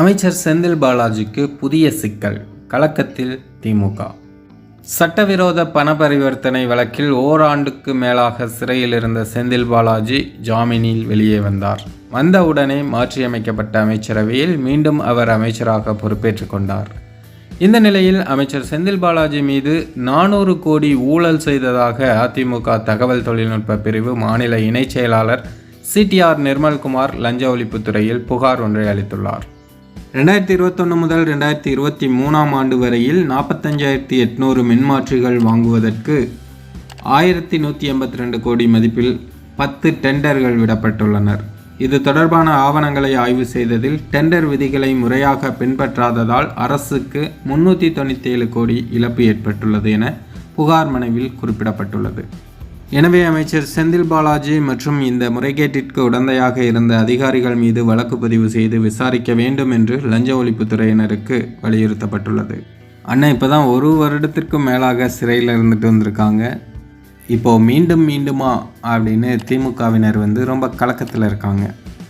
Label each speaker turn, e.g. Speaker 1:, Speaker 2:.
Speaker 1: அமைச்சர் செந்தில் பாலாஜிக்கு புதிய சிக்கல் கலக்கத்தில் திமுக. சட்டவிரோத பண பரிவர்த்தனை வழக்கில் ஓராண்டுக்கு மேலாக சிறையில் இருந்த செந்தில் பாலாஜி ஜாமீனில் வெளியே வந்தார். வந்தவுடனே மாற்றியமைக்கப்பட்ட அமைச்சரவையில் மீண்டும் அவர் அமைச்சராக பொறுப்பேற்றுக் கொண்டார். இந்த நிலையில் அமைச்சர் செந்தில் பாலாஜி மீது நானூறு கோடி ஊழல் செய்ததாக அதிமுக தகவல் தொழில்நுட்ப பிரிவு மாநில இணைச் செயலாளர் சிடிஆர் நிர்மல்குமார் லஞ்ச ஒழிப்புத்துறையில் புகார் ஒன்றை அளித்துள்ளார். ரெண்டாயிரத்தி இருபத்தொன்று முதல் ரெண்டாயிரத்தி இருபத்தி மூணாம் ஆண்டு வரையில் நாற்பத்தஞ்சாயிரத்தி எட்நூறு மின்மாற்றிகள் வாங்குவதற்கு ஆயிரத்தி நூற்றி எண்பத்தி ரெண்டு கோடி மதிப்பில் பத்து டெண்டர்கள் விடப்பட்டுள்ளனர். இது தொடர்பான ஆவணங்களை ஆய்வு செய்ததில் டெண்டர் விதிகளை முறையாக பின்பற்றாததால் அரசுக்கு முன்னூற்றி தொண்ணூற்றி ஏழு கோடி இழப்பு ஏற்பட்டுள்ளது என புகார் மனுவில் குறிப்பிடப்பட்டுள்ளது. எனவே அமைச்சர் செந்தில் பாலாஜி மற்றும் இந்த முறைகேட்டிற்கு உடந்தையாக இருந்த அதிகாரிகள் மீது வழக்கு பதிவு செய்து விசாரிக்க வேண்டும் என்று லஞ்ச ஒழிப்புத்துறையினருக்கு வலியுறுத்தப்பட்டுள்ளது. அண்ணன் இப்போ தான் ஒரு வருடத்திற்கும் மேலாக சிறையில் இருந்துட்டு வந்திருக்காங்க. இப்போது மீண்டும் மீண்டுமா அப்படின்னு திமுகவினர் வந்து ரொம்ப கலக்கத்தில் இருக்காங்க.